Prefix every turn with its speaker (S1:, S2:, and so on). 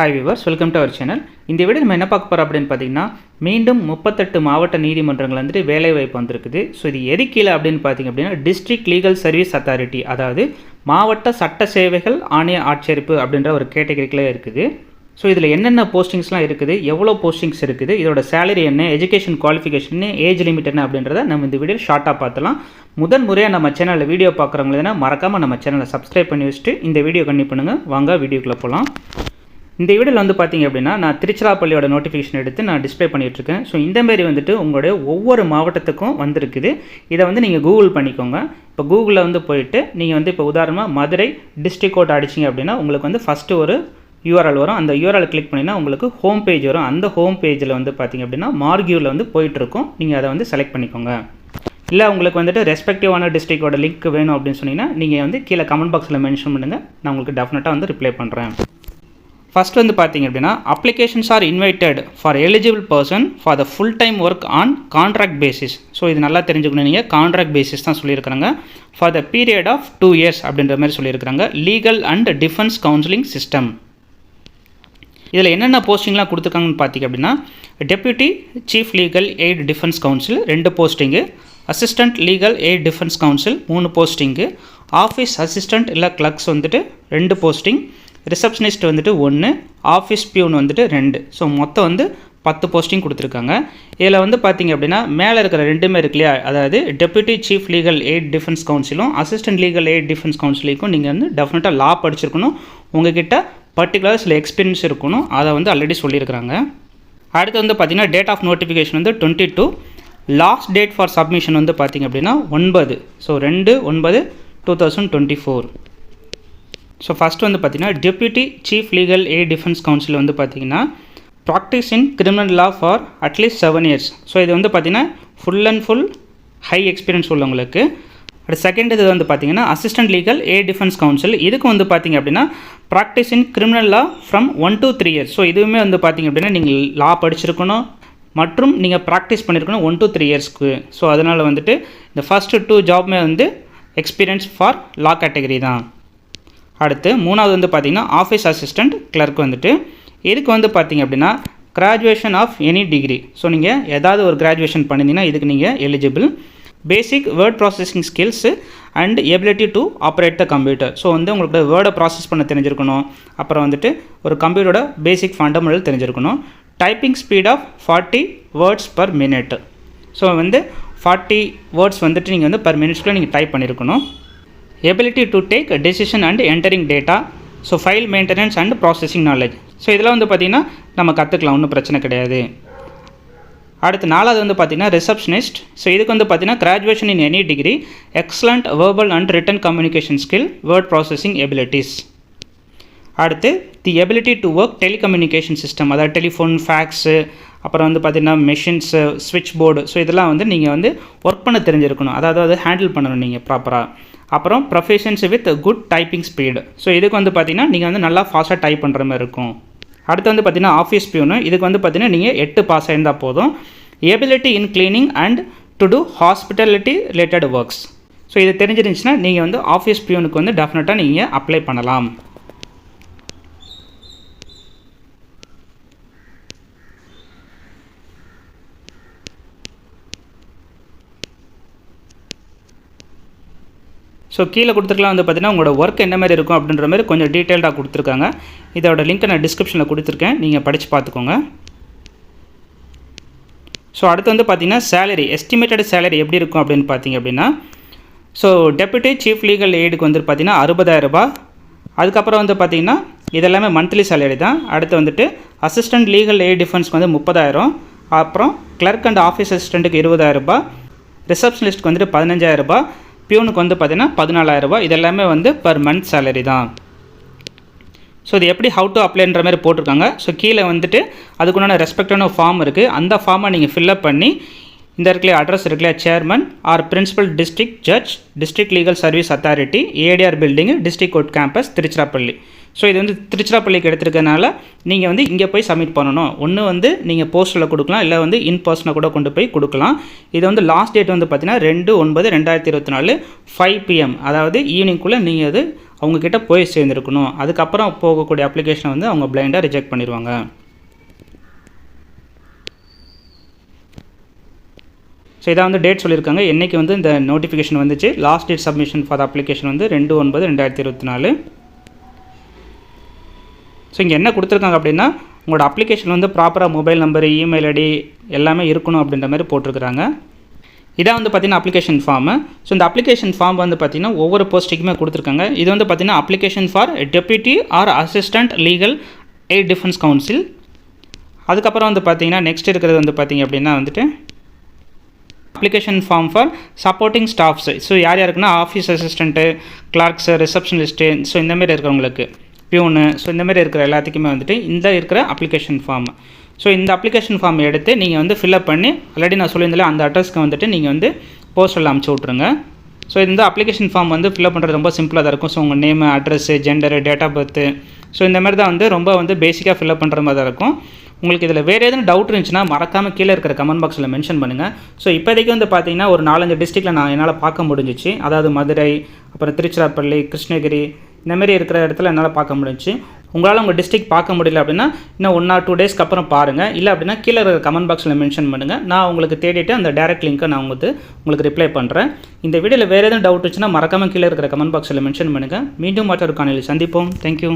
S1: Hi viewers welcome to our channel இந்த video நம்ம என்ன பார்க்க போகிறோம் அப்படின்னு பார்த்தீங்கன்னா மீண்டும் முப்பத்தெட்டு மாவட்ட நீதிமன்றங்கள் வந்துட்டு வேலைவாய்ப்பு வந்திருக்குது. ஸோ இது எது கீழே அப்படின்னு பார்த்தீங்க அப்படின்னா டிஸ்ட்ரிக்ட் லீகல் சர்வீஸ் அத்தாரிட்டி அதாவது மாவட்ட சட்ட சேவைகள் ஆணைய ஆட்சேர்ப்பு அப்படின்ற ஒரு கேட்டகரிக்குள்ளே இருக்குது. ஸோ இதில் என்னென்ன போஸ்டிங்ஸ்லாம் இருக்குது எவ்வளோ போஸ்டிங்ஸ் இருக்குது இதோட சேலரி என்ன எஜுகேஷன் குவாலிஃபிகேஷன் ஏஜ் லிமிட் என்ன அப்படின்றத நம்ம இந்த வீடியோ ஷார்ட்டாக பார்த்தலாம். முதன் முறையாக நம்ம சேனலில் வீடியோ பார்க்குறவங்களா மறக்காமல் நம்ம சேனலை சப்ஸ்கிரைப் பண்ணி வச்சுட்டு இந்த வீடியோ கண்ணி பண்ணுங்கள் வாங்க வீடியோக்குள்ளே போகலாம் இந்த வீடியோவில் வந்து பார்த்தீங்க அப்படின்னா நான் திருச்சிராப்பள்ளியோட நோட்டிஃபிகேஷன் எடுத்து நான் டிஸ்ப்ளே பண்ணிகிட்ருக்கேன் ஸோ இந்தமாரி வந்துட்டு உங்களுடைய ஒவ்வொரு மாவட்டத்துக்கும் வந்திருக்குது. இதை வந்து நீங்கள் கூகுள் பண்ணிக்கோங்க. இப்போ கூகுளில் வந்து போயிட்டு நீங்கள் வந்து இப்போ உதாரணமாக மதுரை டிஸ்ட்ரிக் கோட் அடிச்சிங்க அப்படின்னா உங்களுக்கு வந்து ஃபஸ்ட்டு ஒரு யூஆர்எல் வரும். அந்த யூஆர்எல் கிளிக் பண்ணினா உங்களுக்கு ஹோம் பேஜ் வரும். அந்த ஹோம் பேஜில் வந்து பார்த்தீங்க அப்படின்னா மார்கியூவில் வந்து போயிட்டுருக்கும். நீங்கள் அதை வந்து செலக்ட் பண்ணிக்கோங்க. இல்லை உங்களுக்கு வந்துட்டு ரெஸ்பெக்டிவான டிஸ்ட்ரிக்டோட லிங்க் வேணும் அப்படின்னு சொன்னீங்கன்னா நீங்கள் வந்து கீழே கமெண்ட் பாக்ஸில் மென்ஷன் பண்ணுங்கள் நான் உங்களுக்கு டெஃபினட்டாக வந்து ரிப்ளை பண்ணுறேன் ஃபஸ்ட் வந்து பார்த்தீங்க அப்படின்னா applications are invited for eligible person for the full time work on contract basis so இது நல்லா தெரிஞ்சுக்கணும் நீங்கள் கான்ட்ராக்ட் பேசிஸ் தான் சொல்லியிருக்கிறாங்க. For the period of two years அப்படின்ற மாதிரி சொல்லியிருக்கிறாங்க. Legal and defence counselling system இதில் என்னென்ன போஸ்டிங்லாம் கொடுத்துருக்காங்கன்னு பார்த்தீங்க அப்படின்னா deputy chief legal aid defence counsel ரெண்டு posting assistant legal aid defence counsel மூணு போஸ்டிங்கு ஆஃபீஸ் அசிஸ்டண்ட் இல்லை கிளர்க்ஸ் வந்துட்டு ரெண்டு போஸ்டிங் ரிசப்ஷனிஸ்ட் வந்துட்டு ஒன்று ஆஃபீஸ் பியூன் வந்துட்டு ரெண்டு. ஸோ மொத்தம் வந்து பத்து போஸ்டிங் கொடுத்துருக்காங்க. இதில் வந்து பார்த்தீங்க அப்படின்னா மேலே இருக்கிற ரெண்டுமே இருக்கு இல்லையா? அதாவது deputy chief legal aid defence கவுன்சிலும் assistant legal aid defence கவுன்சிலுக்கும் நீங்கள் வந்து டெஃபினட்டாக லா படிச்சிருக்கணும். உங்ககிட்ட பர்டிகுலர் சில எக்ஸ்பீரியன்ஸ் இருக்கணும். அதை வந்து ஆல்ரெடி சொல்லியிருக்கிறாங்க. அடுத்து வந்து பார்த்திங்கன்னா டேட் ஆஃப் நோட்டிஃபிகேஷன் வந்து twenty two last date for submission வந்து பார்த்தீங்க அப்படின்னா ஒன்பது. ஸோ ரெண்டு ஒன்பது two thousand twenty four so first வந்து பார்த்தீங்கன்னா deputy chief legal aid defence counsel வந்து பார்த்தீங்கன்னா practice in criminal law for at least seven years so இது வந்து பார்த்தீங்கன்னா full and full high experience உள்ளவங்களுக்கு. அட் செகண்ட் இது வந்து பார்த்தீங்கன்னா assistant legal aid defence counsel இதுக்கு வந்து பார்த்தீங்க அப்படின்னா practice in criminal law from one to three years so இதுவுமே வந்து பார்த்தீங்க அப்படின்னா நீங்கள் லா படிச்சிருக்கணும். மற்றும் நீங்கள் ப்ராக்டிஸ் பண்ணியிருக்கணும் ஒன் டு த்ரீ இயர்ஸ்க்கு ஸோ அதனால் வந்துட்டு இந்த ஃபஸ்ட்டு டூ ஜாப்மே வந்து எக்ஸ்பீரியன்ஸ் ஃபார் லா கேட்டகரி தான். அடுத்து மூணாவது வந்து பார்த்தீங்கன்னா ஆஃபீஸ் அசிஸ்டண்ட் கிளர்க் வந்துட்டு. இதுக்கு வந்து பார்த்தீங்க அப்படின்னா graduation of any degree so நீங்கள் ஏதாவது ஒரு கிராஜுவேஷன் பண்ணிங்கன்னா இதுக்கு நீங்கள் eligible basic word processing skills and ability to operate the computer so வந்து உங்களுக்கு வேர்டை ப்ராசஸ் பண்ண தெரிஞ்சிருக்கணும். அப்புறம் வந்துட்டு ஒரு கம்ப்யூட்டரோட பேசிக் ஃபண்டமெண்டல் தெரிஞ்சிருக்கணும். Typing speed of forty words per minute so வந்து ஃபார்ட்டி வேர்ட்ஸ் வந்துட்டு நீங்கள் வந்து பர் மினிட்ஸ்க்குள்ளே நீங்கள் டைப் பண்ணியிருக்கணும் ability to take decision and entering data so file maintenance and processing knowledge so இதெல்லாம் வந்து பார்த்திங்கன்னா நம்ம கற்றுக்கலாம் ஒன்றும் பிரச்சனை கிடையாது. அடுத்து நாலாவது வந்து பார்த்திங்கன்னா ரிசப்ஷனிஸ்ட் ஸோ இதுக்கு வந்து பார்த்திங்கன்னா graduation in any degree excellent verbal and written communication skill word processing abilities அடுத்து the ability to work telecommunication system அதாவது டெலிஃபோன் ஃபேக்ஸு அப்புறம் வந்து பார்த்திங்கன்னா மெஷின்ஸு ஸ்விட்ச் போர்டு ஸோ இதெல்லாம் வந்து நீங்கள் வந்து ஒர்க் பண்ண தெரிஞ்சிருக்கணும். அதாவது அதை ஹேண்டில் பண்ணணும் நீங்கள் ப்ராப்பராக அப்புறம் professions with good typing speed so இதுக்கு வந்து பார்த்திங்கன்னா நீங்கள் வந்து நல்லா ஃபாஸ்ட்டாக டைப் பண்ணுற மாதிரி இருக்கும். அடுத்து வந்து பார்த்திங்கன்னா ஆஃபீஸ் பியூனு இதுக்கு வந்து பார்த்திங்கன்னா நீங்கள் எட்டு பாஸ் ஆயிருந்தால் போதும். Ability in cleaning and to do hospitality related works so இது தெரிஞ்சிருந்துச்சுன்னா நீங்கள் வந்து ஆஃபீஸ் பியூனுக்கு வந்து டெஃபினட்டாக நீங்கள் அப்ளை பண்ணலாம். ஸோ கீழே கொடுத்துருக்கலாம் வந்து பார்த்தீங்கன்னா உங்களோட ஒர்க் என்ன மாதிரி இருக்கும் அப்படின்ற மாதிரி கொஞ்சம் டீட்டெயில்டாக கொடுத்துருக்காங்க. இதோட லிங்க்கை நான் டிஸ்கிரிப்ஷனில் கொடுத்துருக்கேன். நீங்கள் படித்து பார்த்துக்கோங்க. ஸோ அடுத்து வந்து பார்த்தீங்கன்னா சேலரி எஸ்டிமேட்டட் சேலரி எப்படி இருக்கும் அப்படின்னு பார்த்தீங்க அப்படின்னா ஸோ டெப்யூட்டி சீஃப் லீகல் எய்டுக்கு வந்து பார்த்தீங்கன்னா அறுபதாயிரரூபா அதுக்கப்புறம் வந்து பார்த்தீங்கன்னா இதெல்லாமே மந்த்லி சேலரி தான். அடுத்து வந்துட்டு அசிஸ்டன்ட் லீகல் எய்ட் டிஃபென்ஸ்க்கு வந்து முப்பதாயிரம். அப்புறம் கிளர்க் அண்ட் ஆஃபீஸ் அசிஸ்டண்ட்டுக்கு இருபதாயிரரூபா ரிசப்ஷனிஸ்ட்க்கு வந்துட்டு பதினஞ்சாயிரரூபா பியூனுக்கு வந்து பார்த்திங்கன்னா பதினாலாயிரரூபா இது எல்லாமே வந்து பர் மந்த் சேலரி தான். ஸோ இது எப்படி ஹவு டு அப்ளைன்ற மாதிரி போட்டிருக்காங்க. ஸோ கீழே வந்துட்டு அதுக்குண்டான ரெஸ்பெக்டான ஃபார்ம் இருக்குது அந்த ஃபார்மை நீங்கள் ஃபில்அப் பண்ணி இந்த இடத்துல அட்ரஸ் இருக்குல்ல chairman or principal district judge district legal service authority ADR building district court campus Tiruchirappalli. So இது வந்து திருச்சிராப்பள்ளிக்கு எடுத்துருக்கனால நீங்கள் வந்து இங்கே போய் சப்மிட் பண்ணணும். ஒன்று வந்து நீங்கள் போஸ்ட்டில் கொடுக்கலாம் இல்லை வந்து இன் பர்சனை கூட கொண்டு போய் கொடுக்கலாம். இது வந்து லாஸ்ட் டேட் வந்து பார்த்தீங்கன்னா ரெண்டு ஒன்பது ரெண்டாயிரத்தி இருபத்தி நாலு ஃபைவ் பிஎம் அதாவது ஈவினிங்குள்ளே நீங்கள் அது அவங்கக்கிட்ட போய் சேர்ந்துருக்கணும். அதுக்கப்புறம் போகக்கூடிய அப்ளிகேஷனை வந்து அவங்க பிளைண்டாக ரிஜெக்ட் பண்ணிடுவாங்க ஸோ இதான் வந்து டேட் சொல்லியிருக்காங்க. என்றைக்கு வந்து இந்த நோட்டிஃபிகேஷன் வந்துச்சு? Last date submission for application வந்து ரெண்டு ஒன்பது ரெண்டாயிரத்தி இருபத்தி நாலு. ஸோ இங்கே என்ன கொடுத்துருக்காங்க அப்படின்னா உங்களோட அப்ளிகேஷன் வந்து ப்ராப்பராக மொபைல் நம்பர் இமெயில் ஐடி எல்லாமே இருக்கணும் அப்படின்ற மாதிரி போட்டிருக்கிறாங்க. இதான் வந்து பார்த்தீங்கன்னா அப்ளிகேஷன் ஃபார்மு ஸோ இந்த அப்ளிகேஷன் ஃபார்ம் வந்து பார்த்தீங்கன்னா ஒவ்வொரு போஸ்ட்டுக்குமே கொடுத்துருக்காங்க. இது வந்து பார்த்தீங்கன்னா application for deputy or assistant legal aid defence counsel அதுக்கப்புறம் வந்து பார்த்தீங்கன்னா நெக்ஸ்ட் இருக்கிறது வந்து பார்த்தீங்க அப்படின்னா வந்துட்டு application form for supporting staffs so யார் யாருக்குன்னா office assistant clerks receptionist so இந்தமாரி இருக்கிறவங்களுக்கு பியூனு ஸோ இந்தமாரி இருக்கிற எல்லாத்துக்குமே வந்துட்டு இந்த இருக்கிற அப்ளிகேஷன் ஃபார்ம் ஸோ இந்த அப்ளிகேஷன் ஃபார்ம் எடுத்து நீங்கள் வந்து ஃபில்அப் பண்ணி ஆல்ரெடி நான் சொல்லியிருந்தாலே அந்த அட்ரஸ்க்கு வந்துட்டு நீங்கள் வந்து போஸ்டரில் அமுச்சு விட்ருங்க ஸோ இந்த அப்ளிகேஷன் ஃபார்ம் வந்து ஃபில்அப் பண்ணுறது ரொம்ப சிம்பிளாக தான் இருக்கும். ஸோ உங்கள் name address gender date of birth so இந்த மாதிரி தான் வந்து ரொம்ப வந்து பேசிக்காக ஃபில்அப் பண்ணுற மாதிரி தான் இருக்கும். உங்களுக்கு இதில் வேறு எதுவும் டவுட் இருந்துச்சுன்னா மறக்காமல் கீழே இருக்கிற கமெண்ட் பாக்ஸில் மென்ஷன் பண்ணுங்கள் ஸோ இப்போதைக்கு வந்து பார்த்தீங்கன்னா ஒரு நாலஞ்சு டிஸ்ட்ரிக்டில் நான் என்னால் பார்க்க முடிஞ்சிச்சு. அதாவது மதுரை அப்புறம் திருச்சிராப்பள்ளி கிருஷ்ணகிரி இந்த மாதிரி இருக்கிற இடத்துல என்னால் பார்க்க முடிஞ்சுச்சு. உங்களால் உங்கள் டிஸ்ட்ரிக்ட் பார்க்க முடியல அப்படின்னா இன்னும் ஒன் ஆர் டூ டேஸ்க்கு அப்புறம் பாருங்கள் இல்லை அப்படின்னா கீழே இருக்கிற கமெண்ட் பாக்ஸில் மென்ஷன் பண்ணுங்கள் நான் உங்களுக்கு தேடிட்டு அந்த டேரக்ட் லிங்க்கை நான் உங்களுக்கு உங்களுக்கு ரிப்ளை பண்ணுறேன் இந்த வீடியோவில் வேறு எதுவும் டவுட் இருந்துச்சுன்னா மறக்காமல் கீழே இருக்கிற கமெண்ட் பாக்ஸில் மென்ஷன் பண்ணுங்கள் மீண்டும் மற்றொரு காணொலி சந்திப்போம். தேங்க்யூ